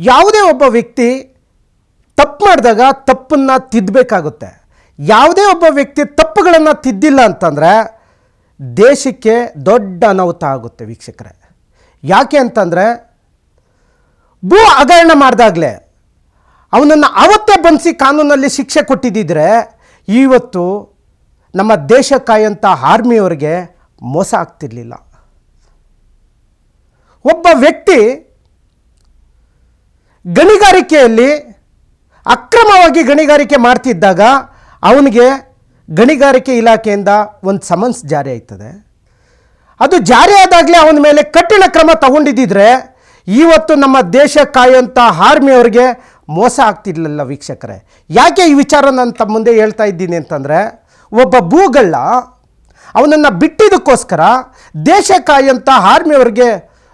ಯಾವುದೇ ಒಬ್ಬ ವ್ಯಕ್ತಿ ತಪ್ಪು ಮಾಡಿದಾಗ ತಪ್ಪನ್ನು ತಿದ್ದಬೇಕಾಗುತ್ತೆ ಯಾವುದೇ ಒಬ್ಬ ವ್ಯಕ್ತಿ ತಪ್ಪುಗಳನ್ನು ತಿದ್ದಿಲ್ಲ ಅಂತಂದರೆ ದೇಶಕ್ಕೆ ದೊಡ್ಡ ಅನಾಹುತ ಆಗುತ್ತೆ ವೀಕ್ಷಕರೇ. ಯಾಕೆ ಅಂತಂದರೆ ಭೂ ಹಗರಣ ಮಾಡಿದಾಗಲೇ ಅವನನ್ನು ಅವತ್ತೇ ಬಂಧಿಸಿ ಕಾನೂನಲ್ಲಿ ಶಿಕ್ಷೆ ಕೊಟ್ಟಿದ್ದಿದ್ರೆ ಇವತ್ತು ನಮ್ಮ ದೇಶ ಕಾಯಂಥ ಆರ್ಮಿಯವರಿಗೆ ಮೋಸ ಆಗ್ತಿರಲಿಲ್ಲ. ಒಬ್ಬ ವ್ಯಕ್ತಿ ಗಣಿಗಾರಿಕೆಯಲ್ಲಿ ಅಕ್ರಮವಾಗಿ ಗಣಿಗಾರಿಕೆ ಮಾಡ್ತಿದ್ದಾಗ ಅವನಿಗೆ ಗಣಿಗಾರಿಕೆ ಇಲಾಖೆಯಿಂದ ಒಂದು ಸಮನ್ಸ್ ಜಾರಿ ಆಯ್ತದೆ. ಅದು ಜಾರಿ ಆದಾಗಲೇ ಅವನ ಮೇಲೆ ಕಠಿಣ ಕ್ರಮ ತಗೊಂಡಿದ್ದಿದ್ರೆ ಇವತ್ತು ನಮ್ಮ ದೇಶ ಕಾಯುವಂಥ ಹಾರ್ಮಿಯವ್ರಿಗೆ ಮೋಸ ಆಗ್ತಿರ್ಲಿಲ್ಲ ವೀಕ್ಷಕರೇ. ಯಾಕೆ ಈ ವಿಚಾರ ನಾನು ತಮ್ಮ ಮುಂದೆ ಹೇಳ್ತಾ ಇದ್ದೀನಿ ಅಂತಂದರೆ, ಒಬ್ಬ ಭೂಗಳ್ಳ ಅವನನ್ನು ಬಿಟ್ಟಿದ್ದಕ್ಕೋಸ್ಕರ ದೇಶ ಕಾಯುವಂಥ ಹಾರ್ಮಿಯವ್ರಿಗೆ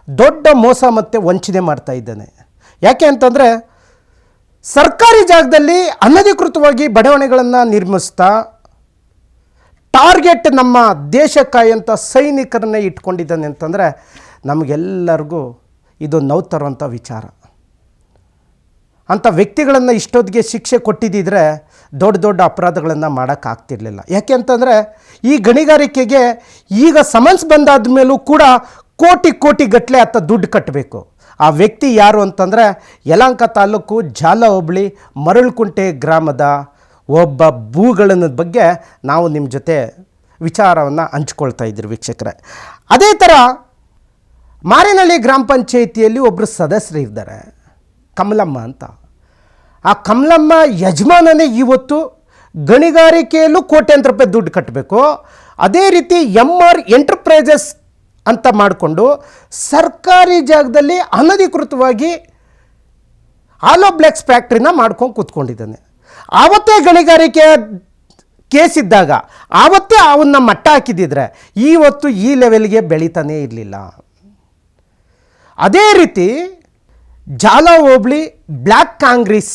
ದೊಡ್ಡ ಮೋಸ ಮತ್ತು ವಂಚನೆ ಮಾಡ್ತಾ ಇದ್ದಾನೆ. ಯಾಕೆ ಅಂತಂದರೆ ಸರ್ಕಾರಿ ಜಾಗದಲ್ಲಿ ಅನಧಿಕೃತವಾಗಿ ಬಡಾವಣೆಗಳನ್ನು ನಿರ್ಮಿಸ್ತಾ ಟಾರ್ಗೆಟ್ ನಮ್ಮ ದೇಶಕ್ಕಾಯಂಥ ಕಾಯಂಥ ಸೈನಿಕರನ್ನೇ ಇಟ್ಕೊಂಡಿದ್ದಾನೆ ಅಂತಂದರೆ ನಮಗೆಲ್ಲರಿಗೂ ಇದು ನೋವು ತರುವಂಥ ವಿಚಾರ. ಅಂಥ ವ್ಯಕ್ತಿಗಳನ್ನು ಇಷ್ಟೊತ್ತಿಗೆ ಶಿಕ್ಷೆ ಕೊಟ್ಟಿದ್ದಿದ್ರೆ ದೊಡ್ಡ ದೊಡ್ಡ ಅಪರಾಧಗಳನ್ನು ಮಾಡೋಕ್ಕಾಗ್ತಿರ್ಲಿಲ್ಲ ಯಾಕೆ ಅಂತಂದರೆ ಈ ಗಣಿಗಾರಿಕೆಗೆ ಈಗ ಸಮನ್ಸ್ ಬಂದಾದ ಮೇಲೂ ಕೂಡ ಕೋಟಿ ಕೋಟಿ ಗಟ್ಟಲೆ ಆತ ದುಡ್ಡು ಕಟ್ಟಬೇಕು ಆ ವ್ಯಕ್ತಿ ಯಾರು ಅಂತಂದರೆ ಯಲಹಂಕ ತಾಲೂಕು ಜಾಲ ಹೋಬಳಿ ಮರಳುಕುಂಟೆ ಗ್ರಾಮದ ಒಬ್ಬ ಭೂಗಳನ್ನ ಬಗ್ಗೆ ನಾವು ನಿಮ್ಮ ಜೊತೆ ವಿಚಾರವನ್ನು ಹಂಚ್ಕೊಳ್ತಾ ಇದ್ದೀರಿ ವೀಕ್ಷಕರೇ. ಅದೇ ಥರ ಮಾರಿನಹಳ್ಳಿ ಗ್ರಾಮ ಪಂಚಾಯಿತಿಯಲ್ಲಿ ಒಬ್ಬರು ಸದಸ್ಯರು ಇದ್ದಾರೆ, ಕಮಲಮ್ಮ ಅಂತ. ಆ ಕಮಲಮ್ಮ ಯಜಮಾನನೇ ಇವತ್ತು ಗಣಿಗಾರಿಕೆಯಲ್ಲೂ ಕೋಟ್ಯಾಂತರ ರೂಪಾಯಿ ದುಡ್ಡು ಕಟ್ಟಬೇಕು ಅದೇ ರೀತಿ ಎಂ ಆರ್ ಎಂಟರ್ಪ್ರೈಸಸ್ ಅಂತ ಮಾಡಿಕೊಂಡು ಸರ್ಕಾರಿ ಜಾಗದಲ್ಲಿ ಅನಧಿಕೃತವಾಗಿ ಆಲೋ ಬ್ಲೆಕ್ಸ್ ಫ್ಯಾಕ್ಟ್ರಿನ ಮಾಡ್ಕೊಂಡು ಕೂತ್ಕೊಂಡಿದ್ದಾನೆ. ಆವತ್ತೇ ಗಣಿಗಾರಿಕೆ ಕೇಸ್ ಇದ್ದಾಗ, ಆವತ್ತೇ ಅವನ್ನ ಮಟ್ಟ ಹಾಕಿದ್ದಿದ್ರೆ ಇವತ್ತು ಈ ಲೆವೆಲ್ಗೆ ಬೆಳೀತಾನೇ ಇರಲಿಲ್ಲ. ಅದೇ ರೀತಿ ಜಾಲ ಹೋಬಳಿ ಬ್ಲ್ಯಾಕ್ ಕಾಂಗ್ರೆಸ್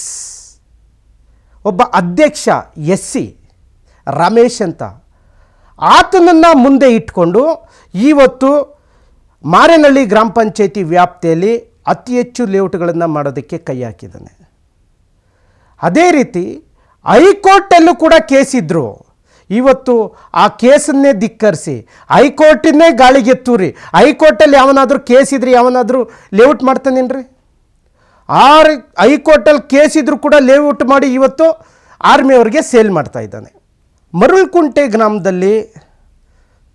ಒಬ್ಬ ಅಧ್ಯಕ್ಷ ಎಸ್ ಸಿ ರಮೇಶ್ ಅಂತ ಆತನನ್ನು ಮುಂದೆ ಇಟ್ಕೊಂಡು ಇವತ್ತು ಮಾರೇನಹಳ್ಳಿ ಗ್ರಾಮ ಪಂಚಾಯಿತಿ ವ್ಯಾಪ್ತಿಯಲ್ಲಿ ಅತಿ ಹೆಚ್ಚು ಲೇಔಟ್ಗಳನ್ನು ಮಾಡೋದಕ್ಕೆ ಕೈ ಹಾಕಿದ್ದಾನೆ. ಅದೇ ರೀತಿ ಹೈಕೋರ್ಟಲ್ಲೂ ಕೂಡ ಕೇಸ್ ಇದ್ದರು ಇವತ್ತು ಆ ಕೇಸನ್ನೇ ಧಿಕ್ಕರಿಸಿ ಹೈಕೋರ್ಟಿನೇ ಗಾಳಿಗೆ ತೂರಿ, ಹೈಕೋರ್ಟಲ್ಲಿ ಯಾವನಾದರೂ ಇದ್ರೆ ಯಾವನಾದರೂ ಲೇಔಟ್ ಮಾಡ್ತಾನೇನ್ರಿ? ಆ ರಿ- ಹೈಕೋರ್ಟಲ್ಲಿ ಕೇಸ್ ಇದ್ದರೂ ಕೂಡ ಲೇಔಟ್ ಮಾಡಿ ಇವತ್ತು ಆರ್ಮಿಯವರಿಗೆ ಸೇಲ್ ಮಾಡ್ತಾ ಇದ್ದಾನೆ. ಮರುಳ್ಕುಂಟೆ ಗ್ರಾಮದಲ್ಲಿ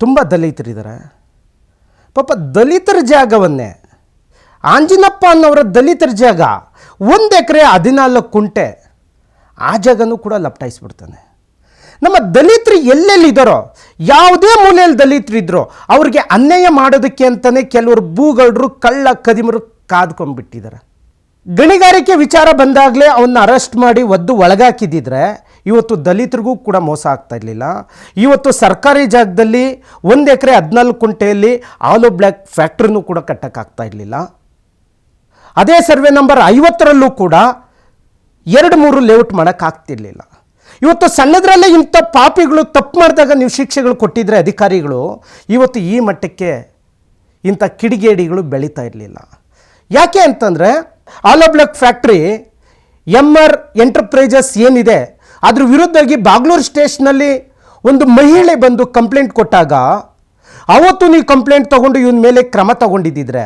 ತುಂಬ ದಲಿತರಿದ್ದಾರೆ ಪಾಪ ದಲಿತರ ಜಾಗವನ್ನೇ ಆಂಜಿನಪ್ಪ ಅನ್ನೋರ ದಲಿತರ ಜಾಗ ಒಂದು ಎಕರೆ ಹದಿನಾಲ್ಕು ಕುಂಟೆ ಆ ಜಾಗನೂ ಕೂಡ ಲಪ್ಟಾಯಿಸ್ಬಿಡ್ತಾನೆ. ನಮ್ಮ ದಲಿತರು ಎಲ್ಲೆಲ್ಲಿದ್ದಾರೋ, ಯಾವುದೇ ಮೂಲೆಯಲ್ಲಿ ದಲಿತರು ಇದ್ರೋ ಅವ್ರಿಗೆ ಅನ್ಯಾಯ ಮಾಡೋದಕ್ಕೆ ಅಂತಲೇ ಕೆಲವರು ಭೂಗಳ್ರು, ಕಳ್ಳ ಕದಿಮರು ಕಾದ್ಕೊಂಡ್ಬಿಟ್ಟಿದ್ದಾರೆ. ಗಣಿಗಾರಿಕೆ ವಿಚಾರ ಬಂದಾಗಲೇ ಅವನ್ನ ಅರೆಸ್ಟ್ ಮಾಡಿ ಒದ್ದು ಒಳಗಾಕಿದ್ದಿದ್ರೆ ಇವತ್ತು ದಲಿತರಿಗೂ ಕೂಡ ಮೋಸ ಆಗ್ತಾ ಇರಲಿಲ್ಲ. ಇವತ್ತು ಸರ್ಕಾರಿ ಜಾಗದಲ್ಲಿ ಒಂದು ಎಕರೆ ಹದಿನಾಲ್ಕು ಕುಂಟೆಯಲ್ಲಿ ಆಲೋ ಬ್ಲ್ಯಾಕ್ ಫ್ಯಾಕ್ಟ್ರಿನೂ ಕೂಡ ಕಟ್ಟೋಕ್ಕಾಗ್ತಾ ಇರಲಿಲ್ಲ. ಅದೇ ಸರ್ವೆ ನಂಬರ್ ಐವತ್ತರಲ್ಲೂ ಕೂಡ ಎರಡು ಮೂರು ಲೇಔಟ್ ಮಾಡೋಕ್ಕಾಗ್ತಿರ್ಲಿಲ್ಲ ಇವತ್ತು ಸಣ್ಣದರಲ್ಲೇ ಇಂಥ ಪಾಪಿಗಳು ತಪ್ಪು ಮಾಡಿದಾಗ ನೀವು ಶಿಕ್ಷೆಗಳು ಕೊಟ್ಟಿದ್ರೆ ಅಧಿಕಾರಿಗಳು, ಇವತ್ತು ಈ ಮಟ್ಟಕ್ಕೆ ಇಂಥ ಕಿಡಿಗೇಡಿಗಳು ಬೆಳೀತಾ ಇರಲಿಲ್ಲ. ಯಾಕೆ ಅಂತಂದರೆ hollow block factory M R enterprises ಏನಿದೆ ಅದ್ರ ವಿರುದ್ಧವಾಗಿ ಬಾಗ್ಲೂರು ಸ್ಟೇಷನಲ್ಲಿ ಒಂದು ಮಹಿಳೆ ಬಂದು ಕಂಪ್ಲೇಂಟ್ ಕೊಟ್ಟಾಗ, ಅವತ್ತು ನೀವು ಕಂಪ್ಲೇಂಟ್ ತಗೊಂಡು ಇವನ ಮೇಲೆ ಕ್ರಮ ತಗೊಂಡಿದ್ದಿದ್ರೆ,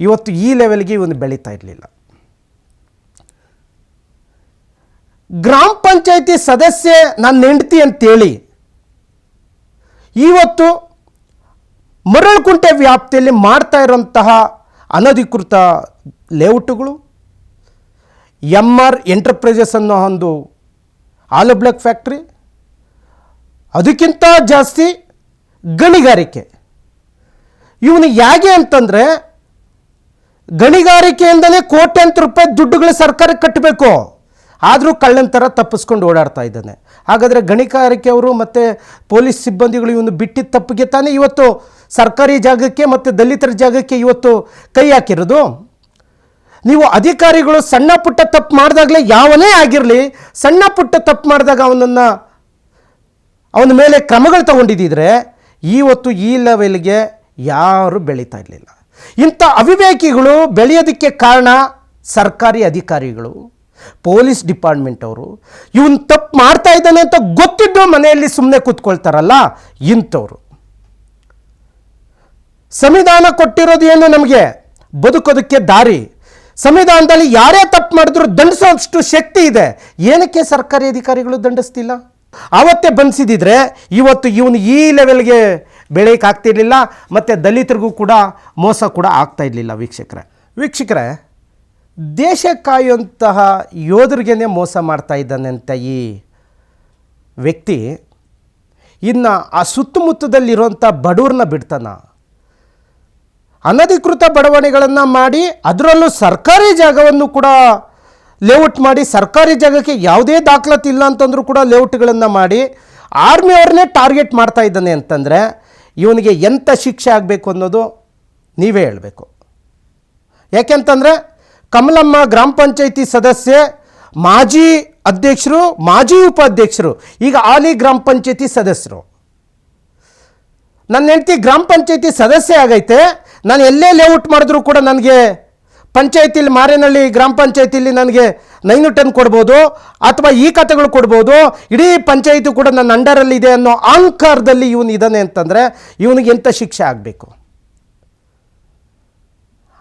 ಇವತ್ತು ಈ ಲೆವೆಲ್ಗೆ ಇವನು ಬೆಳೀತಾ ಇರಲಿಲ್ಲ. ಗ್ರಾಮ ಪಂಚಾಯತಿ ಸದಸ್ಯೆ ನನ್ನ ಹೆಂಡತಿ ಅಂತೇಳಿ, ಇವತ್ತು ಮರಳುಕುಂಟೆ ವ್ಯಾಪ್ತಿಯಲ್ಲಿ ಮಾಡ್ತಾ ಇರೋಂತಹ ಅನಧಿಕೃತ ಲೇಔಟ್ಗಳು ಎಂ ಆರ್ ಎಂಟರ್ಪ್ರೈಸಸ್ ಅನ್ನೋ ಒಂದು ಆಲು ಬ್ಲಾಕ್ ಫ್ಯಾಕ್ಟ್ರಿ, ಅದಕ್ಕಿಂತ ಜಾಸ್ತಿ ಗಣಿಗಾರಿಕೆ. ಇವನು ಹೇಗೆ ಅಂತಂದರೆ ಗಣಿಗಾರಿಕೆಯಿಂದಲೇ ಕೋಟ್ಯಂತ ರೂಪಾಯಿ ದುಡ್ಡುಗಳು ಸರ್ಕಾರಕ್ಕೆ ಕಟ್ಟಬೇಕು. ಆದರೂ ಕಳ್ಳನ ಥರ ತಪ್ಪಿಸ್ಕೊಂಡು ಓಡಾಡ್ತಾ ಇದ್ದಾನೆ. ಹಾಗಾದರೆ ಗಣಿಗಾರಿಕೆಯವರು ಮತ್ತು ಪೊಲೀಸ್ ಸಿಬ್ಬಂದಿಗಳು ಇವನು ಬಿಟ್ಟಿದ್ದ ತಪ್ಪಿಗೆ ತಾನೇ ಇವತ್ತು ಸರ್ಕಾರಿ ಜಾಗಕ್ಕೆ ಮತ್ತು ದಲಿತರ ಜಾಗಕ್ಕೆ ಇವತ್ತು ಕೈ ಹಾಕಿರೋದು? ನೀವು ಅಧಿಕಾರಿಗಳು ಸಣ್ಣ ಪುಟ್ಟ ತಪ್ಪು ಮಾಡಿದಾಗಲೇ ಯಾವನೇ ಆಗಿರಲಿ, ಸಣ್ಣ ಪುಟ್ಟ ತಪ್ಪು ಮಾಡಿದಾಗ ಅವನನ್ನು, ಅವನ ಮೇಲೆ ಕ್ರಮಗಳು ತಗೊಂಡಿದ್ದಿದ್ರೆ ಇವತ್ತು ಈ ಲೆವೆಲ್ಗೆ ಯಾರು ಬೆಳೀತಾ ಇರಲಿಲ್ಲ. ಇಂಥ ಅವಿವೇಕಿಗಳು ಬೆಳೆಯೋದಕ್ಕೆ ಕಾರಣ ಸರ್ಕಾರಿ ಅಧಿಕಾರಿಗಳು, ಪೊಲೀಸ್ ಡಿಪಾರ್ಟ್ಮೆಂಟ್ ಅವರು. ಇವನ್ ತಪ್ಪು ಮಾಡ್ತಾ ಇದ್ದಾನೆ ಅಂತ ಗೊತ್ತಿದ್ದು ಮನೆಯಲ್ಲಿ ಸುಮ್ಮನೆ ಕೂತ್ಕೊಳ್ತಾರಲ್ಲ ಇಂಥವ್ರು. ಸಂವಿಧಾನ ಕೊಟ್ಟಿರೋದು ಏನು ನಮಗೆ? ಬದುಕೋದಕ್ಕೆ ದಾರಿ. ಸಂವಿಧಾನದಲ್ಲಿ ಯಾರೇ ತಪ್ಪು ಮಾಡಿದ್ರು ದಂಡಿಸೋಷ್ಟು ಶಕ್ತಿ ಇದೆ. ಏನಕ್ಕೆ ಸರ್ಕಾರಿ ಅಧಿಕಾರಿಗಳು ದಂಡಿಸ್ತಿಲ್ಲ? ಆವತ್ತೇ ಬಂಧಿಸಿದ್ರೆ ಇವತ್ತು ಇವನು ಈ ಲೆವೆಲ್ಗೆ ಬೆಳೆಯಕ್ಕೆ ಆಗ್ತಿರ್ಲಿಲ್ಲ, ಮತ್ತು ದಲಿತರಿಗೂ ಕೂಡ ಮೋಸ ಕೂಡ ಆಗ್ತಾ ಇರಲಿಲ್ಲ ವೀಕ್ಷಕರೇ. ವೀಕ್ಷಕರೇ, ದೇಶ ಕಾಯುವಂತಹ ಯೋಧರಿಗೇನೆ ಮೋಸ ಮಾಡ್ತಾ ಇದ್ದಾನೆ ಅಂತ ಈ ವ್ಯಕ್ತಿ ಇನ್ನು ಆ ಸುತ್ತಮುತ್ತದಲ್ಲಿರುವಂಥ ಬಡವ್ರನ್ನ ಬಿಡ್ತಾನ. ಅನಧಿಕೃತ ಬಡವಣೆಗಳನ್ನು ಮಾಡಿ ಅದರಲ್ಲೂ ಸರ್ಕಾರಿ ಜಾಗವನ್ನು ಕೂಡ ಲೇಔಟ್ ಮಾಡಿ, ಸರ್ಕಾರಿ ಜಾಗಕ್ಕೆ ಯಾವುದೇ ದಾಖಲಾತಿ ಇಲ್ಲ ಅಂತಂದ್ರೂ ಕೂಡ ಲೇಔಟ್ಗಳನ್ನು ಮಾಡಿ ಆರ್ಮಿ ಅವ್ರನ್ನೇ ಟಾರ್ಗೆಟ್ ಮಾಡ್ತಾ ಇದ್ದಾನೆ ಅಂತಂದರೆ ಇವನಿಗೆ ಎಂಥ ಶಿಕ್ಷೆ ಆಗಬೇಕು ಅನ್ನೋದು ನೀವೇ ಹೇಳಬೇಕು. ಯಾಕೆಂತಂದರೆ ಕಮಲಮ್ಮ ಗ್ರಾಮ ಪಂಚಾಯಿತಿ ಸದಸ್ಯೆ, ಮಾಜಿ ಅಧ್ಯಕ್ಷರು, ಮಾಜಿ ಉಪಾಧ್ಯಕ್ಷರು, ಈಗ ಆಲಿ ಗ್ರಾಮ ಪಂಚಾಯಿತಿ ಸದಸ್ಯರು. ನನ್ನ ಹೆಂಡತಿ ಗ್ರಾಮ ಪಂಚಾಯತಿ ಸದಸ್ಯೆ ಆಗೈತೆ ನಾನು ಎಲ್ಲೇ ಲೇಔಟ್ ಮಾಡಿದ್ರು ಕೂಡ ನನಗೆ ಪಂಚಾಯತಿಲಿ ಮಾರೇನಹಳ್ಳಿ ಗ್ರಾಮ ಪಂಚಾಯತಿಲಿ ನನಗೆ ನೈನು ಟೆನ್ ಕೊಡ್ಬೋದು ಅಥವಾ ಈ ಕತೆಗಳು ಕೊಡ್ಬೋದು. ಇಡೀ ಪಂಚಾಯಿತಿ ಕೂಡ ನನ್ನ ಅಂಡರಲ್ಲಿ ಇದೆ ಅನ್ನೋ ಅಹಂಕಾರದಲ್ಲಿ ಇವನು ಇದ್ದಾನೆ ಅಂತಂದರೆ ಇವನಿಗೆ ಎಂಥ ಶಿಕ್ಷೆ ಆಗಬೇಕು?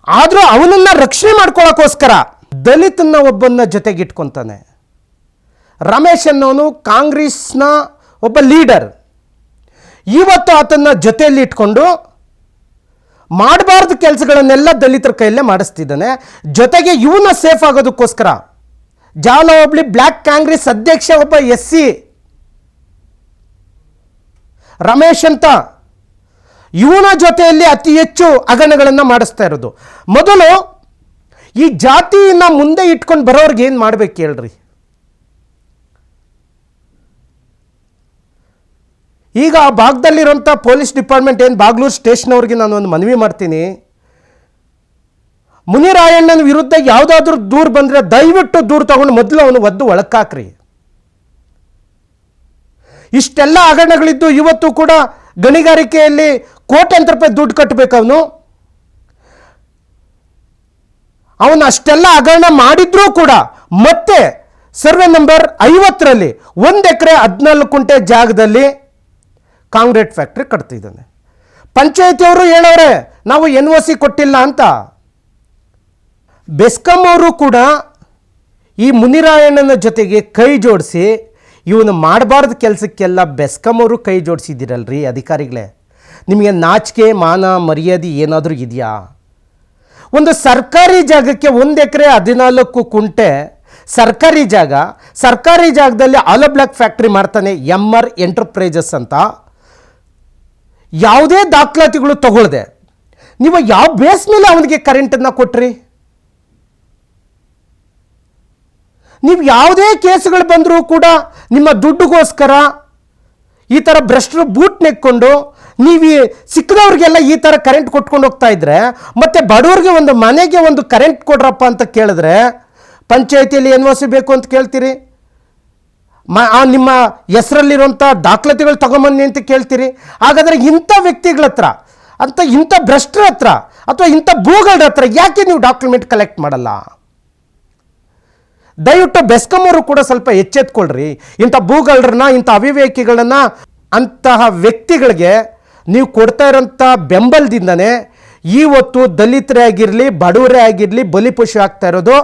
ಆದರೂ ಅವನನ್ನು ರಕ್ಷಣೆ ಮಾಡ್ಕೊಳ್ಳೋಕ್ಕೋಸ್ಕರ ದಲಿತನ ಒಬ್ಬನ ಜೊತೆಗಿಟ್ಕೊತಾನೆ ರಮೇಶ್ ಅನ್ನೋನು ಕಾಂಗ್ರೆಸ್ನ ಒಬ್ಬ ಲೀಡರ್ ಇವತ್ತು ಆತನ ಜೊತೆಯಲ್ಲಿ ಇಟ್ಕೊಂಡು ಮಾಡಬಾರ್ದು ಕೆಲಸಗಳನ್ನೆಲ್ಲ ದಲಿತರ ಕೈಯಲ್ಲೇ ಮಾಡಿಸ್ತಿದ್ದಾನೆ. ಜೊತೆಗೆ ಇವನ ಸೇಫ್ ಆಗೋದಕ್ಕೋಸ್ಕರ ಜಾಲ ಹೋಬ್ಳಿ ಬ್ಲ್ಯಾಕ್ ಕಾಂಗ್ರೆಸ್ ಅಧ್ಯಕ್ಷ ಒಬ್ಬ ಎಸ್ ಸಿ ರಮೇಶ್ ಅಂತ ಇವನ ಜೊತೆಯಲ್ಲಿ ಅತಿ ಹೆಚ್ಚು ಹಗರಣಗಳನ್ನು ಮಾಡಿಸ್ತಾ ಇರೋದು. ಮೊದಲು ಈ ಜಾತಿಯನ್ನು ಮುಂದೆ ಇಟ್ಕೊಂಡು ಬರೋರ್ಗೆ ಏನು ಮಾಡ್ಬೇಕು ಹೇಳ್ರಿ ಈಗ ಆ ಭಾಗದಲ್ಲಿರೋಂಥ ಪೊಲೀಸ್ ಡಿಪಾರ್ಟ್ಮೆಂಟ್ ಏನು ಬಾಗ್ಲೂರು ಸ್ಟೇಷನ್ ಅವ್ರಿಗೆ ನಾನು ಒಂದು ಮನವಿ ಮಾಡ್ತೀನಿ. ಮುನಿರಾಯಣ್ಣನ ವಿರುದ್ಧ ಯಾವುದಾದ್ರೂ ದೂರು ಬಂದರೆ ದಯವಿಟ್ಟು ದೂರು ತಗೊಂಡು ಮೊದಲು ಅವನು ಒದ್ದು ಒಳಕ್ಕಾಕ್ರಿ. ಇಷ್ಟೆಲ್ಲ ಹಗರಣಗಳಿದ್ದು ಇವತ್ತು ಕೂಡ ಗಣಿಗಾರಿಕೆಯಲ್ಲಿ ಕೋಟ್ಯಂತರ ರೂಪಾಯಿ ದುಡ್ಡು ಕಟ್ಟಬೇಕು ಅವನು. ಅವನು ಅಷ್ಟೆಲ್ಲ ಹಗರಣ ಮಾಡಿದ್ರೂ ಕೂಡ ಮತ್ತೆ ಸರ್ವೆ ನಂಬರ್ ಐವತ್ತರಲ್ಲಿ ಒಂದು ಎಕರೆ ಹದಿನಾಲ್ಕು ಕುಂಟೆ ಜಾಗದಲ್ಲಿ ಕಾಂಕ್ರೀಟ್ ಫ್ಯಾಕ್ಟ್ರಿ ಕಟ್ತಿದ್ದಾನೆ. ಪಂಚಾಯತಿಯವರು ಹೇಳೋರೆ ನಾವು ಎನ್ ಒ ಸಿ ಕೊಟ್ಟಿಲ್ಲ ಅಂತ. ಬೆಸ್ಕಾಂ ಅವರು ಕೂಡ ಈ ಮುನಿರಾಯಣ್ಣನ ಜೊತೆಗೆ ಕೈ ಜೋಡಿಸಿ, ಇವನು ಮಾಡಬಾರ್ದು ಕೆಲಸಕ್ಕೆಲ್ಲ ಬೆಸ್ಕಾಂ ಅವರು ಕೈ ಜೋಡಿಸಿದ್ದೀರಲ್ರಿ ಅಧಿಕಾರಿಗಳೇ. ನಿಮಗೆ ನಾಚಿಕೆ, ಮಾನ, ಮರ್ಯಾದೆ ಏನಾದರೂ ಇದೆಯಾ? ಒಂದು ಸರ್ಕಾರಿ ಜಾಗಕ್ಕೆ ಒಂದು ಎಕರೆ ಹದಿನಾಲ್ಕು ಕುಂಟೆ ಸರ್ಕಾರಿ ಜಾಗ, ಸರ್ಕಾರಿ ಜಾಗದಲ್ಲಿ ಆಲೋ ಬ್ಲಾಕ್ ಫ್ಯಾಕ್ಟ್ರಿ ಮಾಡ್ತಾನೆ ಎಂ ಆರ್ ಎಂಟರ್ಪ್ರೈಸಸ್ ಅಂತ. ಯಾವುದೇ ದಾಖಲಾತಿಗಳು ತಗೊಳ್ಳದೆ ನೀವು ಯಾವ ಬೇಸ್ ಮೇಲೆ ಅವನಿಗೆ ಕರೆಂಟನ್ನು ಕೊಟ್ರಿ? ನೀವು ಯಾವುದೇ ಕೇಸುಗಳು ಬಂದರೂ ಕೂಡ ನಿಮ್ಮ ದುಡ್ಡುಗೋಸ್ಕರ ಈ ಥರ ಭ್ರಷ್ಟರು ಬೂಟ್ ನೆಕ್ಕೊಂಡು ನೀವು ಸಿಕ್ಕದವ್ರಿಗೆಲ್ಲ ಈ ಥರ ಕರೆಂಟ್ ಕೊಟ್ಕೊಂಡು ಹೋಗ್ತಾ ಇದ್ರೆ ಮತ್ತು ಬಡವ್ರಿಗೆ ಒಂದು ಮನೆಗೆ ಒಂದು ಕರೆಂಟ್ ಕೊಡ್ರಪ್ಪ ಅಂತ ಕೇಳಿದ್ರೆ, ಪಂಚಾಯತಿಯಲ್ಲಿ ಎನ್ ಒ ಸಿ ಬೇಕು ಅಂತ ಕೇಳ್ತೀರಿ? ಮ ನಿಮ್ಮ ಹೆಸರಲ್ಲಿರುವಂಥ ದಾಖಲಾತಿಗಳು ತಗೊಂಬನ್ನಿ ಅಂತ ಕೇಳ್ತೀರಿ. ಹಾಗಾದರೆ ಇಂಥ ವ್ಯಕ್ತಿಗಳ ಹತ್ರ, ಅಂತ ಇಂಥ ಭ್ರಷ್ಟರ ಹತ್ರ, ಅಥವಾ ಇಂಥ ಭೂಗಳ ಹತ್ರ ಯಾಕೆ ನೀವು ಡಾಕ್ಯುಮೆಂಟ್ ಕಲೆಕ್ಟ್ ಮಾಡಲ್ಲ? ದಯವಿಟ್ಟು ಬೆಸ್ಕಮ್ ಕೂಡ ಸ್ವಲ್ಪ ಎಚ್ಚೆತ್ಕೊಳ್ರಿ. ಇಂಥ ಭೂಗಳರನ್ನ, ಇಂಥ ಅವಿವೇಕಿಗಳನ್ನ, ಅಂತಹ ವ್ಯಕ್ತಿಗಳಿಗೆ ನೀವು ಕೊಡ್ತಾ ಇರೋಂಥ ಬೆಂಬಲದಿಂದನೇ ಇವತ್ತು ದಲಿತರೇ ಆಗಿರಲಿ, ಬಡವರೇ ಆಗಿರಲಿ, ಬಲಿಪಶು ಆಗ್ತಾ ಇರೋದು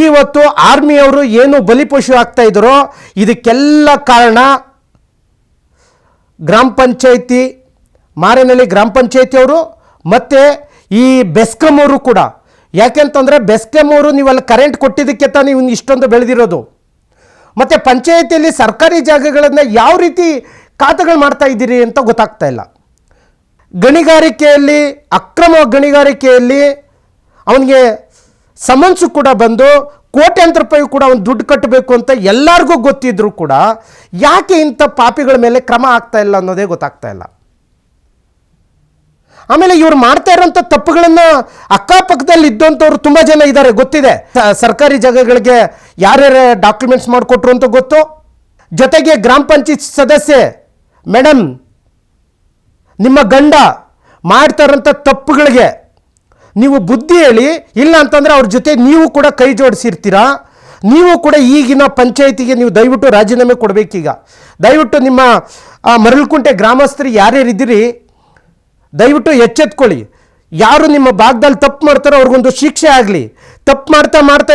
ಇವತ್ತು ಆರ್ಮಿಯವರು ಏನು ಬಲಿಪಶು ಆಗ್ತಾ ಇದ್ದಾರೋ ಇದಕ್ಕೆಲ್ಲ ಕಾರಣ ಗ್ರಾಮ ಪಂಚಾಯಿತಿ ಮಾರೇನಹಳ್ಳಿ ಗ್ರಾಮ ಪಂಚಾಯಿತಿಯವರು ಮತ್ತು ಈ ಬೆಸ್ಕಮ್ ಅವರು ಕೂಡ. ಯಾಕೆಂತಂದರೆ ಬೆಸ್ಕಾಂ ಅವರು ನೀವಲ್ಲಿ ಕರೆಂಟ್ ಕೊಟ್ಟಿದ್ದಕ್ಕೆ ತಾನೇ ಇಷ್ಟೊಂದು ಬೆಳೆದಿರೋದು. ಮತ್ತು ಪಂಚಾಯಿತಿಯಲ್ಲಿ ಸರ್ಕಾರಿ ಜಾಗಗಳನ್ನು ಯಾವ ರೀತಿ ಖಾತೆಗಳು ಮಾಡ್ತಾ ಇದ್ದೀರಿ ಅಂತ ಗೊತ್ತಾಗ್ತಾ ಇಲ್ಲ. ಗಣಿಗಾರಿಕೆಯಲ್ಲಿ, ಅಕ್ರಮ ಗಣಿಗಾರಿಕೆಯಲ್ಲಿ ಅವನಿಗೆ ಸಮನ್ಸು ಕೂಡ ಬಂದು ಕೋಟ್ಯಾಂತರ ರೂಪಾಯಿ ಕೂಡ ಒಂದು ದುಡ್ಡು ಕಟ್ಟಬೇಕು ಅಂತ ಎಲ್ಲರಿಗೂ ಗೊತ್ತಿದ್ರೂ ಕೂಡ ಯಾಕೆ ಇಂಥ ಪಾಪಿಗಳ ಮೇಲೆ ಕ್ರಮ ಆಗ್ತಾ ಇಲ್ಲ ಅನ್ನೋದೇ ಗೊತ್ತಾಗ್ತಾ ಇಲ್ಲ. ಆಮೇಲೆ ಇವ್ರು ಮಾಡ್ತಾ ಇರೋಂಥ ತಪ್ಪುಗಳನ್ನು ಅಕ್ಕಪಕ್ಕದಲ್ಲಿ ಇದ್ದಂಥವ್ರು ತುಂಬ ಜನ ಇದ್ದಾರೆ, ಗೊತ್ತಿದೆ. ಸರ್ಕಾರಿ ಜಾಗಗಳಿಗೆ ಯಾರ್ಯಾರ ಡಾಕ್ಯುಮೆಂಟ್ಸ್ ಮಾಡಿಕೊಟ್ರು ಅಂತ ಗೊತ್ತು. ಜೊತೆಗೆ ಗ್ರಾಮ ಪಂಚಾಯತ್ ಸದಸ್ಯೆ ಮೇಡಮ್ ನಿಮ್ಮ ಗಂಡ ಮಾಡ್ತಾ ಇರೋಂಥ ತಪ್ಪುಗಳಿಗೆ ನೀವು ಬುದ್ಧಿ ಹೇಳಿ, ಇಲ್ಲ ಅಂತಂದರೆ ಅವ್ರ ಜೊತೆ ನೀವು ಕೂಡ ಕೈ ಜೋಡಿಸಿರ್ತೀರಾ? ನೀವು ಕೂಡ ಈಗಿನ ಪಂಚಾಯತಿಗೆ ನೀವು ದಯವಿಟ್ಟು ರಾಜೀನಾಮೆ ಕೊಡಬೇಕೀಗ. ದಯವಿಟ್ಟು ನಿಮ್ಮ ಮರಳುಕುಂಟೆ ಗ್ರಾಮಸ್ಥರು ಯಾರ್ಯಾರಿದ್ದೀರಿ ದಯವಿಟ್ಟು ಎಚ್ಚೆತ್ಕೊಳ್ಳಿ. ಯಾರು ನಿಮ್ಮ ಭಾಗದಲ್ಲಿ ತಪ್ಪು ಮಾಡ್ತಾರೋ ಅವ್ರಿಗೊಂದು ಶಿಕ್ಷೆ ಆಗಲಿ. ತಪ್ಪು ಮಾಡ್ತಾ ಮಾಡ್ತಾ,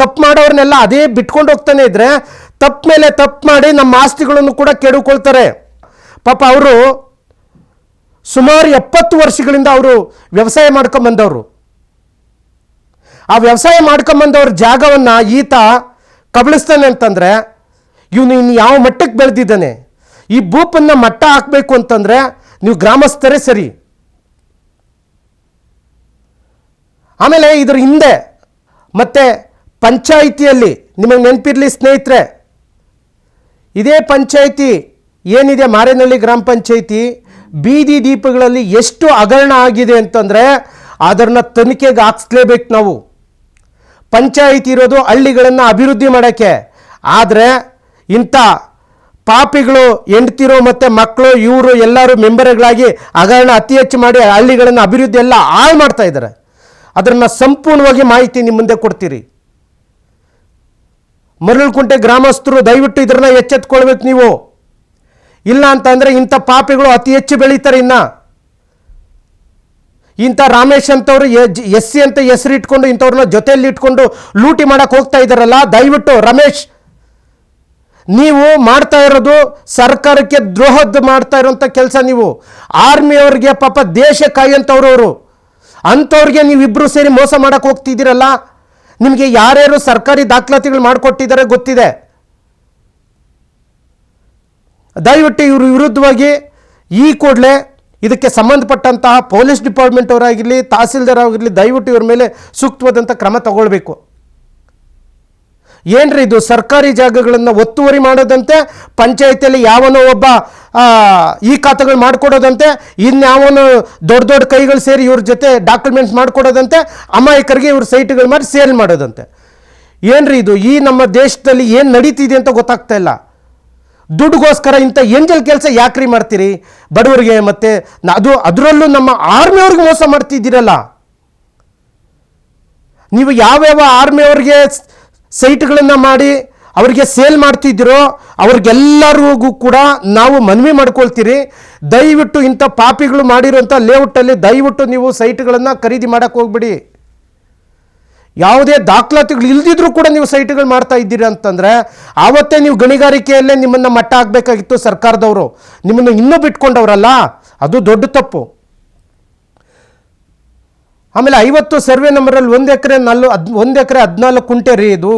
ತಪ್ಪು ಮಾಡೋರನ್ನೆಲ್ಲ ಅದೇ ಬಿಟ್ಕೊಂಡು ಹೋಗ್ತಾನೆ ಇದ್ದರೆ ತಪ್ಪು ಮೇಲೆ ತಪ್ಪು ಮಾಡಿ ನಮ್ಮ ಆಸ್ತಿಗಳನ್ನು ಕೂಡ ಕೆಡುಕೊಳ್ತಾರೆ. ಪಾಪ ಅವರು ಸುಮಾರು ಎಪ್ಪತ್ತು ವರ್ಷಗಳಿಂದ ಅವರು ವ್ಯವಸಾಯ ಮಾಡ್ಕೊಂಬಂದವರು. ಆ ವ್ಯವಸಾಯ ಮಾಡ್ಕೊಂಬಂದವ್ರ ಜಾಗವನ್ನು ಈತ ಕಬಳಿಸ್ತಾನೆ ಅಂತಂದರೆ, ಇವನು ಇನ್ನು ಯಾವ ಮಟ್ಟಕ್ಕೆ ಬೆಳೆದಿದ್ದಾನೆ? ಈ ಭೂಪನ್ನ ಮಟ್ಟ ಹಾಕಬೇಕು ಅಂತಂದರೆ ನೀವು ಗ್ರಾಮಸ್ಥರೇ ಸರಿ. ಆಮೇಲೆ ಇದರ ಹಿಂದೆ ಮತ್ತೆ ಪಂಚಾಯಿತಿಯಲ್ಲಿ ನಿಮಗೆ ನೆನಪಿರಲಿ ಸ್ನೇಹಿತರೆ, ಇದೇ ಪಂಚಾಯಿತಿ ಏನಿದೆ ಮಾರೇನಹಳ್ಳಿ ಗ್ರಾಮ ಪಂಚಾಯಿತಿ? ಬೀದಿ ದೀಪಗಳಲ್ಲಿ ಎಷ್ಟು ಹಗರಣ ಆಗಿದೆ ಅಂತಂದರೆ ಅದನ್ನು ತನಿಖೆಗೆ ಹಾಕ್ಸ್ಲೇಬೇಕು ನಾವು. ಪಂಚಾಯಿತಿ ಇರೋದು ಹಳ್ಳಿಗಳನ್ನು ಅಭಿವೃದ್ಧಿ ಮಾಡೋಕ್ಕೆ. ಆದರೆ ಇಂಥ ಪಾಪಿಗಳು, ಹೆಂಡ್ತಿರೋ ಮತ್ತು ಮಕ್ಕಳು, ಇವರು ಎಲ್ಲರೂ ಮೆಂಬರ್ಗಳಾಗಿ ಹಗರಣ ಅತಿ ಹೆಚ್ಚು ಮಾಡಿ ಹಳ್ಳಿಗಳನ್ನು ಅಭಿವೃದ್ಧಿ ಎಲ್ಲ ಹಾಳು ಮಾಡ್ತಾ ಇದ್ದಾರೆ. ಅದನ್ನು ಸಂಪೂರ್ಣವಾಗಿ ಮಾಹಿತಿ ನಿಮ್ಮ ಮುಂದೆ ಕೊಡ್ತೀರಿ. ಮರಳುಕುಂಟೆ ಗ್ರಾಮಸ್ಥರು ದಯವಿಟ್ಟು ಇದನ್ನು ಎಚ್ಚೆತ್ಕೊಳ್ಬೇಕು ನೀವು. ಇಲ್ಲ ಅಂತಂದರೆ ಇಂಥ ಪಾಪಿಗಳು ಅತಿ ಹೆಚ್ಚು ಬೆಳೀತಾರೆ ಇನ್ನ. ಇಂಥ ರಾಮೇಶ್ ಅಂತವ್ರು ಎಸ್ ಸಿ ಅಂತ ಹೆಸರು ಇಟ್ಕೊಂಡು ಇಂಥವ್ರನ್ನ ಜೊತೆಯಲ್ಲಿ ಇಟ್ಕೊಂಡು ಲೂಟಿ ಮಾಡಕ್ಕೆ ಹೋಗ್ತಾ ಇದ್ದಾರಲ್ಲ ದಯವಿಟ್ಟು ರಮೇಶ್. ನೀವು ಮಾಡ್ತಾ ಇರೋದು ಸರ್ಕಾರಕ್ಕೆ ದ್ರೋಹದ ಮಾಡ್ತಾ ಇರೋಂಥ ಕೆಲಸ ನೀವು. ಆರ್ಮಿಯವ್ರಿಗೆ ಪಾಪ ದೇಶ ಕಾಯಂಥವ್ರು ಅವರು. ಅಂಥವ್ರಿಗೆ ನೀವಿಬ್ಬರು ಸೇರಿ ಮೋಸ ಮಾಡಕ್ಕೆ ಹೋಗ್ತಿದ್ದೀರಲ್ಲ. ನಿಮಗೆ ಯಾರ್ಯಾರು ಸರ್ಕಾರಿ ದಾಖಲಾತಿಗಳು ಮಾಡಿಕೊಟ್ಟಿದ್ದಾರೆ ಗೊತ್ತಿದೆ. ದಯವಿಟ್ಟು ಇವ್ರ ವಿರುದ್ಧವಾಗಿ ಈ ಕೂಡಲೇ ಇದಕ್ಕೆ ಸಂಬಂಧಪಟ್ಟಂತಹ ಪೊಲೀಸ್ ಡಿಪಾರ್ಟ್ಮೆಂಟ್ ಅವರಾಗಿರಲಿ, ತಹಸೀಲ್ದಾರ್ ಆಗಿರಲಿ ದಯವಿಟ್ಟು ಇವ್ರ ಮೇಲೆ ಸೂಕ್ತವಾದಂಥ ಕ್ರಮ ತಗೊಳ್ಬೇಕು. ಏನ್ರಿ ಇದು? ಸರ್ಕಾರಿ ಜಾಗಗಳನ್ನು ಒತ್ತುವರಿ ಮಾಡೋದಂತೆ, ಪಂಚಾಯತಿಯಲ್ಲಿ ಯಾವನೋ ಒಬ್ಬ ಈ ಖಾತೆಗಳು ಮಾಡಿಕೊಡೋದಂತೆ ಇನ್ಯಾವನು ದೊಡ್ಡ ದೊಡ್ಡ ಕೈಗಳು ಸೇರಿ ಇವ್ರ ಜೊತೆ ಡಾಕ್ಯುಮೆಂಟ್ಸ್ ಮಾಡಿಕೊಡೋದಂತೆ, ಅಮಾಯಕರಿಗೆ ಇವ್ರ ಸೈಟ್ಗಳು ಮಾಡಿ ಸೇಲ್ ಮಾಡೋದಂತೆ. ಏನ್ರಿ ಇದು? ಈ ನಮ್ಮ ದೇಶದಲ್ಲಿ ಏನು ನಡೀತಿದೆ ಅಂತ ಗೊತ್ತಾಗ್ತಾ ಇಲ್ಲ. ದುಡ್ಡುಗೋಸ್ಕರ ಇಂಥ ಏಂಜಲ್ ಕೆಲಸ ಯಾಕ್ರಿ ಮಾಡ್ತೀರಿ? ಬಡವರಿಗೆ ಮತ್ತು ಅದು ಅದರಲ್ಲೂ ನಮ್ಮ ಆರ್ಮಿಯವ್ರಿಗೆ ಮೋಸ ಮಾಡ್ತಿದ್ದೀರಲ್ಲ. ನೀವು ಯಾವ್ಯಾವ ಆರ್ಮಿಯವ್ರಿಗೆ ಸೈಟ್ಗಳನ್ನು ಮಾಡಿ ಅವರಿಗೆ ಸೇಲ್ ಮಾಡ್ತಿದ್ದೀರೋ, ಅವ್ರಿಗೆಲ್ಲರಿಗೂ ಕೂಡ ನಾವು ಮನವಿ ಮಾಡ್ಕೊಳ್ತೀರಿ. ದಯವಿಟ್ಟು ಇಂಥ ಪಾಪಿಗಳು ಮಾಡಿರೋಂಥ ಲೇಔಟಲ್ಲಿ ದಯವಿಟ್ಟು ನೀವು ಸೈಟ್ಗಳನ್ನು ಖರೀದಿ ಮಾಡೋಕ್ಕೆ ಹೋಗ್ಬಿಡಿ. ಯಾವುದೇ ದಾಖಲಾತಿಗಳು ಇಲ್ದಿದ್ರೂ ಕೂಡ ನೀವು ಸೈಟ್ಗಳು ಮಾಡ್ತಾ ಇದ್ದೀರಿ ಅಂತಂದರೆ ಆವತ್ತೇ ನೀವು ಗಣಿಗಾರಿಕೆಯಲ್ಲೇ ನಿಮ್ಮನ್ನು ಮಟ್ಟ ಆಗಬೇಕಾಗಿತ್ತು ಸರ್ಕಾರದವರು. ನಿಮ್ಮನ್ನು ಇನ್ನೂ ಬಿಟ್ಕೊಂಡವರಲ್ಲ, ಅದು ದೊಡ್ಡ ತಪ್ಪು. ಆಮೇಲೆ ಐವತ್ತು ಸರ್ವೆ ನಂಬರಲ್ಲಿ ಒಂದು ಎಕರೆ ನಾಲ್ಕು ಒಂದು ಎಕರೆ ಹದಿನಾಲ್ಕು ಕುಂಟೆ ರೀ ಇದು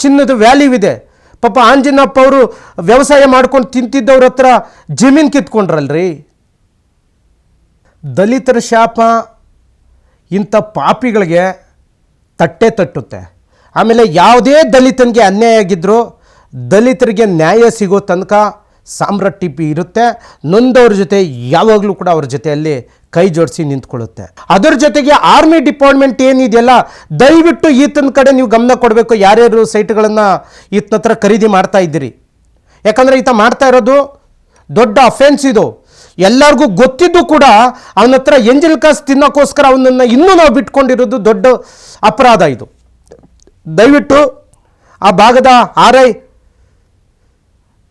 ಚಿನ್ನದ ವ್ಯಾಲ್ಯೂ ಇದೆ. ಪಾಪ ಆಂಜನಪ್ಪ ಅವರು ವ್ಯವಸಾಯ ಮಾಡ್ಕೊಂಡು ತಿಂತಿದ್ದವ್ರ ಹತ್ರ ಜಮೀನು ಕಿತ್ಕೊಂಡ್ರಲ್ರಿ. ದಲಿತರ ಶಾಪ ಇಂಥ ಪಾಪಿಗಳಿಗೆ ತಟ್ಟೆ ತಟ್ಟುತ್ತೆ. ಆಮೇಲೆ ಯಾವುದೇ ದಲಿತನಿಗೆ ಅನ್ಯಾಯ ಆಗಿದ್ದರೂ ದಲಿತರಿಗೆ ನ್ಯಾಯ ಸಿಗೋ ತನಕ ಸಾಮ್ರಾಟ್ ಟಿಪಿ ಇರುತ್ತೆ. ನೊಂದವ್ರ ಜೊತೆ ಯಾವಾಗಲೂ ಕೂಡ ಅವ್ರ ಜೊತೆಯಲ್ಲಿ ಕೈ ಜೋಡಿಸಿ ನಿಂತ್ಕೊಳ್ಳುತ್ತೆ. ಅದರ ಜೊತೆಗೆ ಆರ್ಮಿ ಡಿಪಾರ್ಟ್ಮೆಂಟ್ ಏನಿದೆಯಲ್ಲ, ದಯವಿಟ್ಟು ಈತನ ಕಡೆ ನೀವು ಗಮನ ಕೊಡಬೇಕು. ಯಾರ್ಯಾರು ಸೈಟ್ಗಳನ್ನು ಈತನ ಹತ್ರ ಖರೀದಿ ಮಾಡ್ತಾ ಇದ್ದೀರಿ. ಯಾಕಂದರೆ ಈತ ಮಾಡ್ತಾ ಇರೋದು ದೊಡ್ಡ ಅಫೆನ್ಸ್ ಇದು. ಎಲ್ಲರಿಗೂ ಗೊತ್ತಿದ್ದು ಕೂಡ ಅವನ ಹತ್ರ ಎಂಜಲ್ ಕಾಸ್ ತಿನ್ನೋಕ್ಕೋಸ್ಕರ ಅವನನ್ನು ಇನ್ನೂ ನಾವು ಬಿಟ್ಕೊಂಡಿರೋದು ದೊಡ್ಡ ಅಪರಾಧ ಇದು. ದಯವಿಟ್ಟು ಆ ಭಾಗದ ಆರ್ ಐ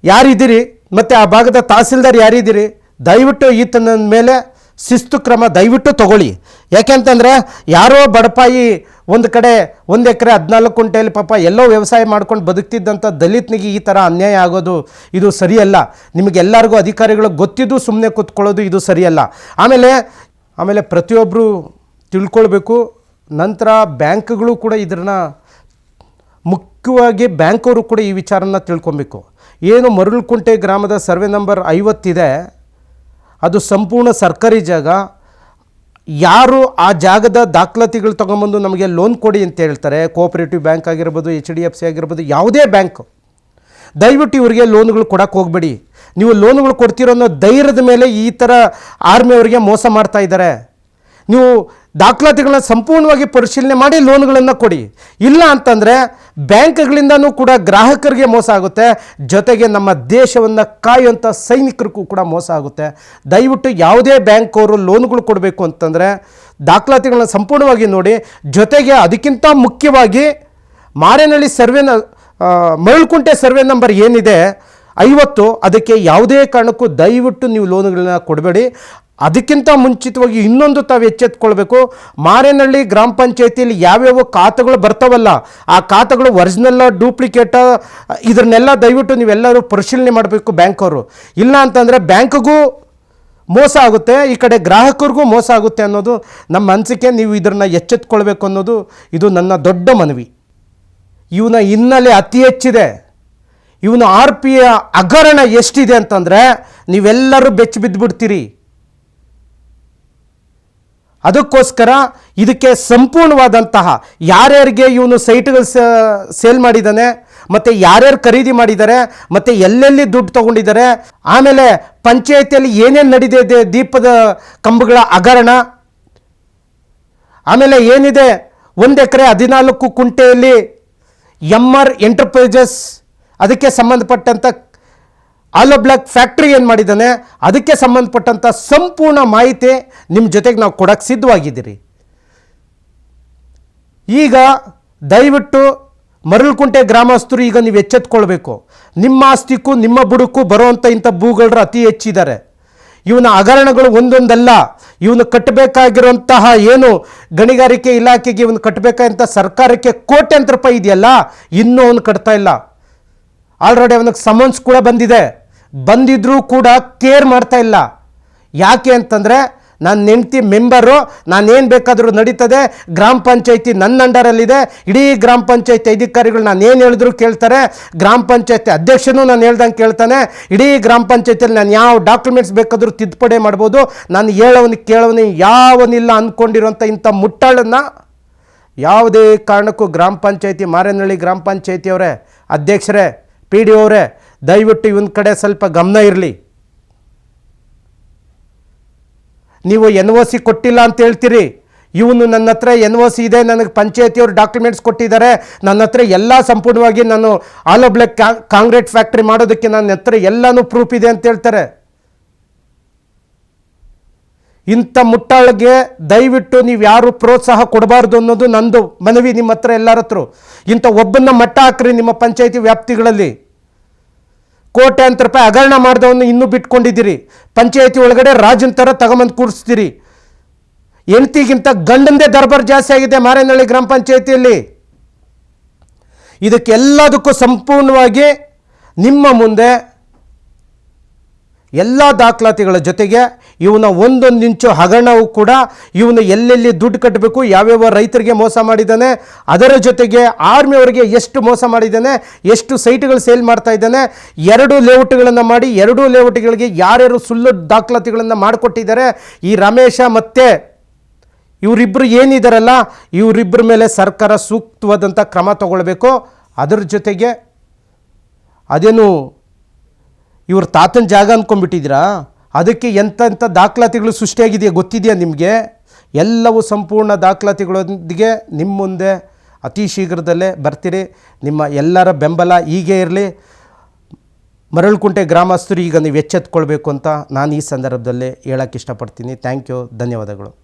ಯಾರಿದ್ದೀರಿ ಮತ್ತು ಆ ಭಾಗದ ತಹಸೀಲ್ದಾರ್ ಯಾರಿದ್ದೀರಿ? ದಯವಿಟ್ಟು ಈತನ ಮೇಲೆ ಶಿಸ್ತು ಕ್ರಮ ದಯವಿಟ್ಟು ತಗೊಳ್ಳಿ. ಯಾಕೆಂತಂದರೆ ಯಾರೋ ಬಡಪಾಯಿ ಒಂದು ಕಡೆ ಒಂದು ಎಕರೆ ಹದಿನಾಲ್ಕು ಕುಂಟೆಯಲ್ಲಿ ಪಾಪ ಎಲ್ಲೋ ವ್ಯವಸಾಯ ಮಾಡ್ಕೊಂಡು ಬದುಕ್ತಿದ್ದಂಥ ದಲಿತನಿಗೆ ಈ ಥರ ಅನ್ಯಾಯ ಆಗೋದು ಇದು ಸರಿಯಲ್ಲ. ನಿಮಗೆಲ್ಲರಿಗೂ ಅಧಿಕಾರಿಗಳು ಗೊತ್ತಿದ್ದು ಸುಮ್ಮನೆ ಕೂತ್ಕೊಳ್ಳೋದು ಇದು ಸರಿಯಲ್ಲ. ಆಮೇಲೆ ಆಮೇಲೆ ಪ್ರತಿಯೊಬ್ಬರು ತಿಳ್ಕೊಳ್ಬೇಕು. ನಂತರ ಬ್ಯಾಂಕ್ಗಳು ಕೂಡ ಇದನ್ನು ಮುಖ್ಯವಾಗಿ ಬ್ಯಾಂಕವರು ಕೂಡ ಈ ವಿಚಾರನ ತಿಳ್ಕೊಬೇಕು. ಏನು ಮರಳುಕುಂಟೆ ಗ್ರಾಮದ ಸರ್ವೆ ನಂಬರ್ ಐವತ್ತಿದೆ ಅದು ಸಂಪೂರ್ಣ ಸರ್ಕಾರಿ ಜಾಗ. ಯಾರು ಆ ಜಾಗದ ದಾಖಲಾತಿಗಳು ತೊಗೊಂಬಂದು ನಮಗೆ ಲೋನ್ ಕೊಡಿ ಅಂತ ಹೇಳ್ತಾರೆ. ಕೋಆಪರೇಟಿವ್ ಬ್ಯಾಂಕ್ ಆಗಿರ್ಬೋದು ಎಚ್ ಡಿ ಎಫ್ ಸಿ ಆಗಿರ್ಬೋದು, ಯಾವುದೇ ಬ್ಯಾಂಕ್ ದಯವಿಟ್ಟು ಇವರಿಗೆ ಲೋನ್ಗಳು ಕೊಡೋಕೆ ಹೋಗಬೇಡಿ. ನೀವು ಲೋನ್ಗಳು ಕೊಡ್ತಿರೋ ಅನ್ನೋ ಧೈರ್ಯದ ಮೇಲೆ ಈ ಥರ ಆರ್ಮಿಯವರಿಗೆ ಮೋಸ ಮಾಡ್ತಾ ಇದ್ದಾರೆ. ನೀವು ದಾಖಲಾತಿಗಳನ್ನ ಸಂಪೂರ್ಣವಾಗಿ ಪರಿಶೀಲನೆ ಮಾಡಿ ಲೋನ್ಗಳನ್ನು ಕೊಡಿ. ಇಲ್ಲ ಅಂತಂದರೆ ಬ್ಯಾಂಕ್ಗಳಿಂದನೂ ಕೂಡ ಗ್ರಾಹಕರಿಗೆ ಮೋಸ ಆಗುತ್ತೆ. ಜೊತೆಗೆ ನಮ್ಮ ದೇಶವನ್ನು ಕಾಯುವಂಥ ಸೈನಿಕರಿಗೂ ಕೂಡ ಮೋಸ ಆಗುತ್ತೆ. ದಯವಿಟ್ಟು ಯಾವುದೇ ಬ್ಯಾಂಕ್ ಅವರು ಲೋನ್ಗಳು ಕೊಡಬೇಕು ಅಂತಂದರೆ ದಾಖಲಾತಿಗಳನ್ನ ಸಂಪೂರ್ಣವಾಗಿ ನೋಡಿ. ಜೊತೆಗೆ ಅದಕ್ಕಿಂತ ಮುಖ್ಯವಾಗಿ ಮಾರೇನಹಳ್ಳಿ ಸರ್ವೆನ ಮರಳುಕುಂಟೆ ಸರ್ವೆ ನಂಬರ್ ಏನಿದೆ ಐವತ್ತು, ಅದಕ್ಕೆ ಯಾವುದೇ ಕಾರಣಕ್ಕೂ ದಯವಿಟ್ಟು ನೀವು ಲೋನ್ಗಳನ್ನ ಕೊಡಬೇಡಿ. ಅದಕ್ಕಿಂತ ಮುಂಚಿತವಾಗಿ ಇನ್ನೊಂದು ತಾವು ಎಚ್ಚೆತ್ಕೊಳ್ಬೇಕು. ಮಾರೇನಹಳ್ಳಿ ಗ್ರಾಮ ಪಂಚಾಯತಿಯಲ್ಲಿ ಯಾವ್ಯಾವ ಖಾತೆಗಳು ಬರ್ತಾವಲ್ಲ, ಆ ಖಾತೆಗಳು ಒರಿಜಿನಲ್ಲ ಡೂಪ್ಲಿಕೇಟ ಇದನ್ನೆಲ್ಲ ದಯವಿಟ್ಟು ನೀವೆಲ್ಲರೂ ಪರಿಶೀಲನೆ ಮಾಡಬೇಕು ಬ್ಯಾಂಕ್ ಅವರು ಇಲ್ಲ ಅಂತಂದರೆ ಬ್ಯಾಂಕ್ಗೂ ಮೋಸ ಆಗುತ್ತೆ, ಈ ಕಡೆ ಗ್ರಾಹಕರಿಗೂ ಮೋಸ ಆಗುತ್ತೆ ಅನ್ನೋದು ನಮ್ಮ ಅನಿಸಿಕೆ ನೀವು ಇದನ್ನು ಎಚ್ಚೆತ್ಕೊಳ್ಬೇಕು ಅನ್ನೋದು ಇದು ನನ್ನ ದೊಡ್ಡ ಮನವಿ. ಇವನ ಹಿನ್ನೆಲೆ ಅತಿ ಹೆಚ್ಚಿದೆ. ಇವನ ಆರ್ ಪಿ ಹಗರಣ ಎಷ್ಟಿದೆ ಅಂತಂದರೆ ನೀವೆಲ್ಲರೂ ಬೆಚ್ಚಿ ಬಿದ್ದುಬಿಡ್ತೀರಿ. ಅದಕ್ಕೋಸ್ಕರ ಇದಕ್ಕೆ ಸಂಪೂರ್ಣವಾದಂತಹ ಯಾರ್ಯಾರಿಗೆ ಇವನು ಸೈಟ್ಗಳು ಸೇಲ್ ಮಾಡಿದ್ದಾನೆ, ಮತ್ತು ಯಾರ್ಯಾರು ಖರೀದಿ ಮಾಡಿದ್ದಾರೆ, ಮತ್ತು ಎಲ್ಲೆಲ್ಲಿ ದುಡ್ಡು ತಗೊಂಡಿದ್ದಾರೆ, ಆಮೇಲೆ ಪಂಚಾಯತಿಯಲ್ಲಿ ಏನೇನು ನಡೀದಿದೆ ದೀಪದ ಕಂಬಗಳ ಹಗರಣ, ಆಮೇಲೆ ಏನಿದೆ, ಒಂದು ಎಕರೆ ಹದಿನಾಲ್ಕು ಕುಂಟೆಯಲ್ಲಿ ಎಂ ಆರ್ ಎಂಟರ್ಪ್ರೈಸಸ್ ಅದಕ್ಕೆ ಸಂಬಂಧಪಟ್ಟಂಥ ಆಲೋ ಬ್ಲಾಕ್ ಫ್ಯಾಕ್ಟ್ರಿ ಏನು ಮಾಡಿದ್ದಾನೆ? ಅದಕ್ಕೆ ಸಂಬಂಧಪಟ್ಟಂಥ ಸಂಪೂರ್ಣ ಮಾಹಿತಿ ನಿಮ್ಮ ಜೊತೆಗೆ ನಾವು ಕೊಡೋಕ್ಕೆ ಸಿದ್ಧವಾಗಿದ್ದೀರಿ. ಈಗ ದಯವಿಟ್ಟು ಮರಳುಕುಂಟೆ ಗ್ರಾಮಸ್ಥರು ಈಗ ನೀವು ಎಚ್ಚೆತ್ಕೊಳ್ಬೇಕು. ನಿಮ್ಮ ಆಸ್ತಿಗೂ ನಿಮ್ಮ ಬುಡಕ್ಕೂ ಬರುವಂಥ ಇಂಥ ಭೂಗಳರು ಅತಿ ಹೆಚ್ಚಿದ್ದಾರೆ. ಇವನ ಹಗರಣಗಳು ಒಂದೊಂದಲ್ಲ. ಇವನು ಕಟ್ಟಬೇಕಾಗಿರುವಂತಹ ಏನು ಗಣಿಗಾರಿಕೆ ಇಲಾಖೆಗೆ ಇವನು ಕಟ್ಟಬೇಕಾದಂಥ ಸರ್ಕಾರಕ್ಕೆ ಕೋಟ್ಯಂತರ ರೂಪಾಯಿ ಇದೆಯಲ್ಲ, ಇನ್ನೂ ಅವನು ಕಟ್ತಾ ಇಲ್ಲ. ಆಲ್ರೆಡಿ ಅವನಿಗೆ ಸಮನ್ಸ್ ಕೂಡ ಬಂದಿದೆ. ಬಂದಿದ್ರೂ ಕೂಡ ಕೇರ್ ಮಾಡ್ತಾ ಇಲ್ಲ. ಯಾಕೆ ಅಂತಂದರೆ ನನ್ನ ಹೆಂಡ್ತಿ ಮೆಂಬರು ನಾನೇನು ಬೇಕಾದರೂ ನಡೀತದೆ. ಗ್ರಾಮ ಪಂಚಾಯತಿ ನನ್ನ ಅಂಡರಲ್ಲಿದೆ. ಇಡೀ ಗ್ರಾಮ ಪಂಚಾಯತಿ ಅಧಿಕಾರಿಗಳು ನಾನು ಏನು ಹೇಳಿದ್ರು ಕೇಳ್ತಾರೆ. ಗ್ರಾಮ ಪಂಚಾಯತಿ ಅಧ್ಯಕ್ಷನೂ ನಾನು ಹೇಳ್ದಂಗೆ ಕೇಳ್ತಾನೆ. ಇಡೀ ಗ್ರಾಮ ಪಂಚಾಯತಿಯಲ್ಲಿ ನಾನು ಯಾವ ಡಾಕ್ಯುಮೆಂಟ್ಸ್ ಬೇಕಾದರೂ ತಿದ್ದುಪಡಿ ಮಾಡ್ಬೋದು. ನಾನು ಹೇಳೋವನಿಗೆ ಕೇಳೋವನಿ ಯಾವನಿಲ್ಲ ಅಂದ್ಕೊಂಡಿರೋಂಥ ಇಂಥ ಮುಟ್ಟಾಳನ್ನು ಯಾವುದೇ ಕಾರಣಕ್ಕೂ ಗ್ರಾಮ ಪಂಚಾಯತಿ ಮಾರೇನಹಳ್ಳಿ ಗ್ರಾಮ ಪಂಚಾಯತಿಯವರೇ, ಅಧ್ಯಕ್ಷರೇ ಪಿ ಡಿ ಅವರೇ, ದಯವಿಟ್ಟು ಇವನ ಕಡೆ ಸ್ವಲ್ಪ ಗಮನ ಇರಲಿ. ನೀವು ಎನ್ ಒ ಸಿ ಕೊಟ್ಟಿಲ್ಲ ಅಂತ ಹೇಳ್ತೀರಿ. ಇವನು ನನ್ನ ಹತ್ರ ಎನ್ ಒ ಸಿ ಇದೆ, ನನಗೆ ಪಂಚಾಯತಿಯವರು ಡಾಕ್ಯುಮೆಂಟ್ಸ್ ಕೊಟ್ಟಿದ್ದಾರೆ. ನನ್ನ ಹತ್ರ ಎಲ್ಲ ಸಂಪೂರ್ಣವಾಗಿ ನಾನು ಆಲೋ ಬ್ಲಾಕ್ ಕಾಂಕ್ರೀಟ್ ಫ್ಯಾಕ್ಟ್ರಿ ಮಾಡೋದಕ್ಕೆ ನನ್ನ ಹತ್ರ ಎಲ್ಲನೂ ಪ್ರೂಫ್ ಇದೆ ಅಂತ ಹೇಳ್ತಾರೆ. ಇಂಥ ಮುಟ್ಟಾಳಿಗೆ ದಯವಿಟ್ಟು ನೀವು ಯಾರು ಪ್ರೋತ್ಸಾಹ ಕೊಡಬಾರ್ದು ಅನ್ನೋದು ನಂದು ಮನವಿ ನಿಮ್ಮ ಹತ್ರ ಎಲ್ಲರ ಹತ್ರ. ಇಂಥ ಒಬ್ಬನ ಮಟ್ಟ ಹಾಕ್ರಿ ನಿಮ್ಮ ಪಂಚಾಯಿತಿ ವ್ಯಾಪ್ತಿಗಳಲ್ಲಿ. ಕೋಟ್ಯಾಂತರ ರೂಪಾಯಿ ಹಗರಣ ಮಾಡಿದವನ್ನ ಇನ್ನೂ ಬಿಟ್ಕೊಂಡಿದ್ದೀರಿ. ಪಂಚಾಯಿತಿ ಒಳಗಡೆ ರಾಜನ ಥರ ತಗೊಂಬಂದು ಕೂರಿಸ್ತೀರಿ. ಹೆಂಡ್ತಿಗಿಂತ ಗಂಡಂದೇ ದರ್ಬಾರ್ ಜಾಸ್ತಿ ಆಗಿದೆ ಮಾರೇನಹಳ್ಳಿ ಗ್ರಾಮ ಪಂಚಾಯಿತಿಯಲ್ಲಿ. ಇದಕ್ಕೆಲ್ಲದಕ್ಕೂ ಸಂಪೂರ್ಣವಾಗಿ ನಿಮ್ಮ ಮುಂದೆ ಎಲ್ಲ ದಾಖಲಾತಿಗಳ ಜೊತೆಗೆ ಇವನ ಒಂದೊಂದು ಇಂಚು ಹಗರಣವು ಕೂಡ ಇವನು ಎಲ್ಲೆಲ್ಲಿ ದುಡ್ಡು ಕಟ್ಟಬೇಕು ಯಾವ್ಯಾವ ರೈತರಿಗೆ ಮೋಸ ಮಾಡಿದ್ದಾನೆ, ಅದರ ಜೊತೆಗೆ ಆರ್ಮಿಯವರಿಗೆ ಎಷ್ಟು ಮೋಸ ಮಾಡಿದ್ದಾನೆ, ಎಷ್ಟು ಸೈಟ್ಗಳು ಸೇಲ್ ಮಾಡ್ತಾ ಇದ್ದಾನೆ, ಎರಡು ಲೇಔಟ್ಗಳನ್ನು ಮಾಡಿ, ಎರಡೂ ಲೇಔಟ್ಗಳಿಗೆ ಯಾರ್ಯಾರು ಸುಳ್ಳು ದಾಖಲಾತಿಗಳನ್ನು ಮಾಡಿಕೊಟ್ಟಿದ್ದಾರೆ, ಈ ರಮೇಶ ಮತ್ತೆ ಇವರಿಬ್ಬರು ಏನಿದಾರಲ್ಲ ಇವರಿಬ್ಬರ ಮೇಲೆ ಸರ್ಕಾರ ಸೂಕ್ತವಾದಂಥ ಕ್ರಮ ತಗೊಳ್ಬೇಕು. ಅದರ ಜೊತೆಗೆ ಅದೇನು ಇವ್ರ ತಾತನ ಜಾಗ ಅಂದ್ಕೊಂಡ್ಬಿಟ್ಟಿದ್ದೀರಾ ಅದಕ್ಕೆ ಎಂಥೆಂಥ ದಾಖಲಾತಿಗಳು ಸೃಷ್ಟಿಯಾಗಿದೆಯಾ ಗೊತ್ತಿದೆಯಾ ನಿಮಗೆ? ಎಲ್ಲವೂ ಸಂಪೂರ್ಣ ದಾಖಲಾತಿಗಳೊಂದಿಗೆ ನಿಮ್ಮ ಮುಂದೆ ಅತಿ ಶೀಘ್ರದಲ್ಲೇ ಬರ್ತೀರಿ. ನಿಮ್ಮ ಎಲ್ಲರ ಬೆಂಬಲ ಹೀಗೆ ಇರಲಿ. ಮರಳುಕುಂಟೆ ಗ್ರಾಮಸ್ಥರು ಈಗ ನೀವು ಎಚ್ಚೆತ್ಕೊಳ್ಬೇಕು ಅಂತ ನಾನು ಈ ಸಂದರ್ಭದಲ್ಲಿ ಹೇಳೋಕ್ಕೆ ಇಷ್ಟಪಡ್ತೀನಿ. ಥ್ಯಾಂಕ್ ಯು ಧನ್ಯವಾದಗಳು.